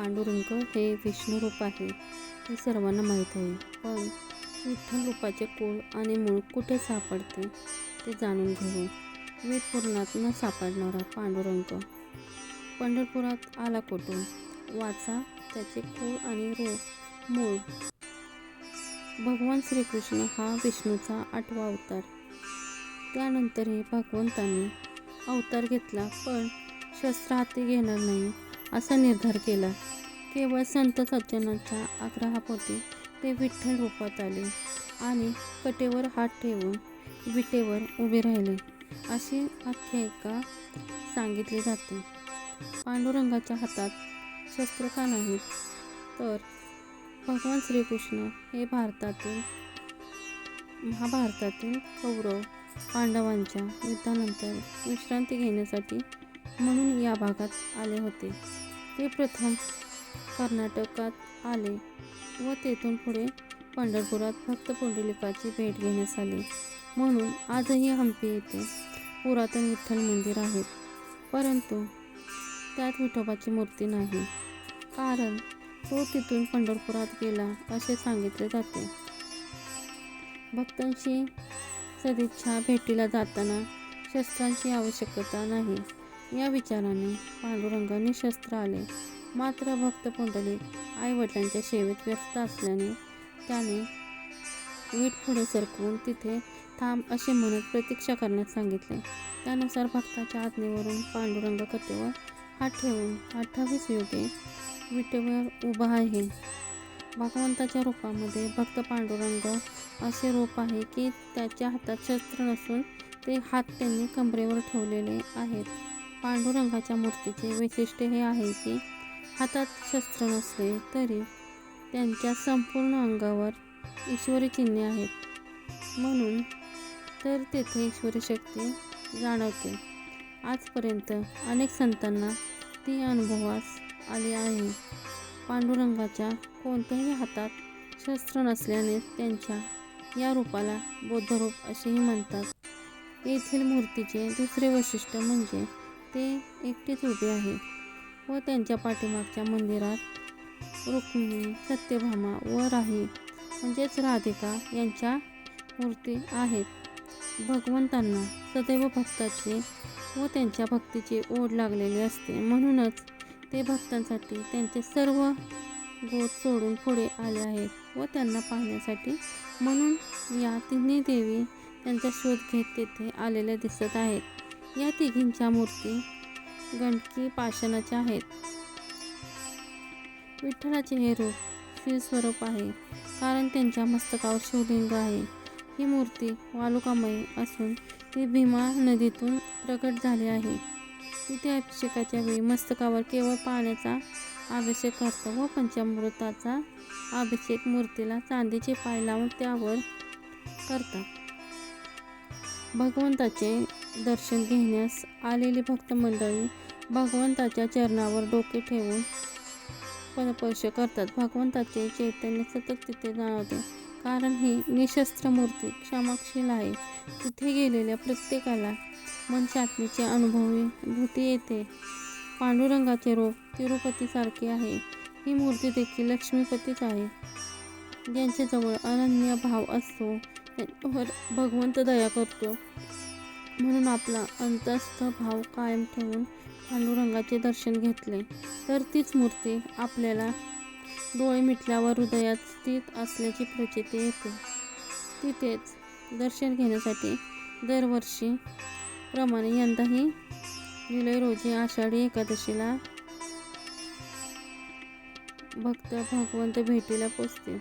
पांडुरंग हे विष्णू रूप आहे हे सर्वांना माहीत आहे. पण विठ्ठल रूपाचे कुळ आणि मूळ कुठे सापडते ते जाणून घेऊ. वीरपुराणात न सापडणारा पांडुरंग. पंढरपुरात आला कुठून? वाचा त्याचे कुळ आणि रूप मूळ. भगवान श्रीकृष्ण हा विष्णूचा आठवा अवतार. त्यानंतरही भगवंतांनी अवतार घेतला पण शस्त्र हाती घेणार नाही. असा निर्धार केला. केवळ संत सज्जनाच्या आग्रहापोटी ते विठ्ठल रूपात आले आणि कटेवर हात ठेवून विटेवर उभे राहिले. अशी आख्यायिका सांगितली जाते. पांडुरंगाच्या हातात शस्त्र का नाहीत? तर भगवान श्रीकृष्ण हे भारतातील महाभारतातील कौरव पांडवांच्या युद्धानंतर विश्रांती घेण्यासाठी म्हणून या भागात आले होते. ते प्रथम कर्नाटकात आले व तेथून पुढे पंढरपुरात भक्त पुंडलिकाची भेट घेण्यास आली. म्हणून आजही हम्पी येथे पुरातन विठ्ठल मंदिर आहे. परंतु त्यात विठोबाची मूर्ती नाही. कारण तो तिथून पंढरपुरात गेला असे सांगितले जाते. भक्तांशी सदिच्छा भेटीला जाताना शस्त्रांची आवश्यकता नाही. या विचाराने पांडुरंगाने शस्त्र आले मात्र भक्त पुंडलिक आईवडिलांच्या सेवेत व्यस्त असल्याने त्याने वीट पुढे सरकवून तिथे थांब असे म्हणत प्रतीक्षा करण्यास सांगितले. त्यानुसार भक्ताच्या आज्ञेवरून पांडुरंग कथेवर हात ठेवून अठ्ठावीस योगे विटेवर उभा आहे. भगवंताच्या रूपामध्ये भक्त पांडुरंग असे रूप आहे की त्याच्या हातात शस्त्र नसून ते हात त्यांनी कमरेवर ठेवलेले आहेत. पांडुरंगाच्या मूर्तीचे वैशिष्ट्य हे आहे की हातात शस्त्र नसले तरी त्यांच्या संपूर्ण अंगावर ईश्वरी चिन्हे आहेत. म्हणून तर तेथे ईश्वरी शक्ती जाणवते. आजपर्यंत अनेक संतांना ती अनुभवास आली आहे. पांडुरंगाच्या कोणत्याही हातात शस्त्र नसल्याने त्यांच्या या रूपाला बौद्धरूप असेही म्हणतात. येथील मूर्तीचे दुसरे वैशिष्ट्य म्हणजे ते एकटेच उभे आहे व त्यांच्या पाठीमागच्या मंदिरात रुक्मिणी सत्यभामा व राही म्हणजेच राधिका यांच्या मूर्ती आहेत. भगवंतांना सदैव भक्ताची व त्यांच्या भक्तीची ओढ लागलेली असते. म्हणूनच ते भक्तांसाठी त्यांचे सर्व गोत सोडून पुढे आले आहेत व त्यांना पाहण्यासाठी म्हणून या तिन्ही देवी त्यांचा शोध घेत तेथे आलेल्या दिसत आहेत. या तिघींच्या मूर्ती गणकी पाषाणाच्या आहेत. विठ्ठलाचे हे रूप शिवस्वरूप आहे कारण त्यांच्या मस्तकावर शिवलिंग आहे. ही मूर्ती वालुकामयी असून ती भीमा नदीतून प्रकट झाली आहे. तिथे अभिषेकाच्या वेळी मस्तकावर केवळ पाण्याचा अभिषेक करतो व पंचामृताचा अभिषेक मूर्तीला चांदीचे पाय लावून त्यावर करतात. भगवंताचे दर्शन घेण्यास आलेली भक्त मंडळी भगवंताच्या चरणावर डोके ठेवून पदस्पर्श करतात. भगवंताचे चैतन्य सतत तिथे जाणवते. कारण ही निशस्त्र मूर्ती क्षमाशील आहे. तिथे गेलेल्या प्रत्येकाला मन अनुभवी भूती येते. पांडुरंगाचे रूप तिरुपतीसारखे आहे. ही मूर्ती देखील लक्ष्मीपतीच आहे. ज्यांच्याजवळ अनन्य भाव असतो त्यांच्यावर भगवंत दया करतो. म्हणून आपला अंतस्थ भाव कायम ठेवून पांडुरंगाचे दर्शन घेतले. तर तीच मूर्ती आपल्याला डोळे मिटल्यावर हृदयात स्थित असल्याची प्रचिती येते. तिथेच दर्शन घेण्यासाठी दरवर्षी प्रमाणे यंदाही जुलै रोजी आषाढी एकादशीला भक्त भगवंत भेटीला पोचतील.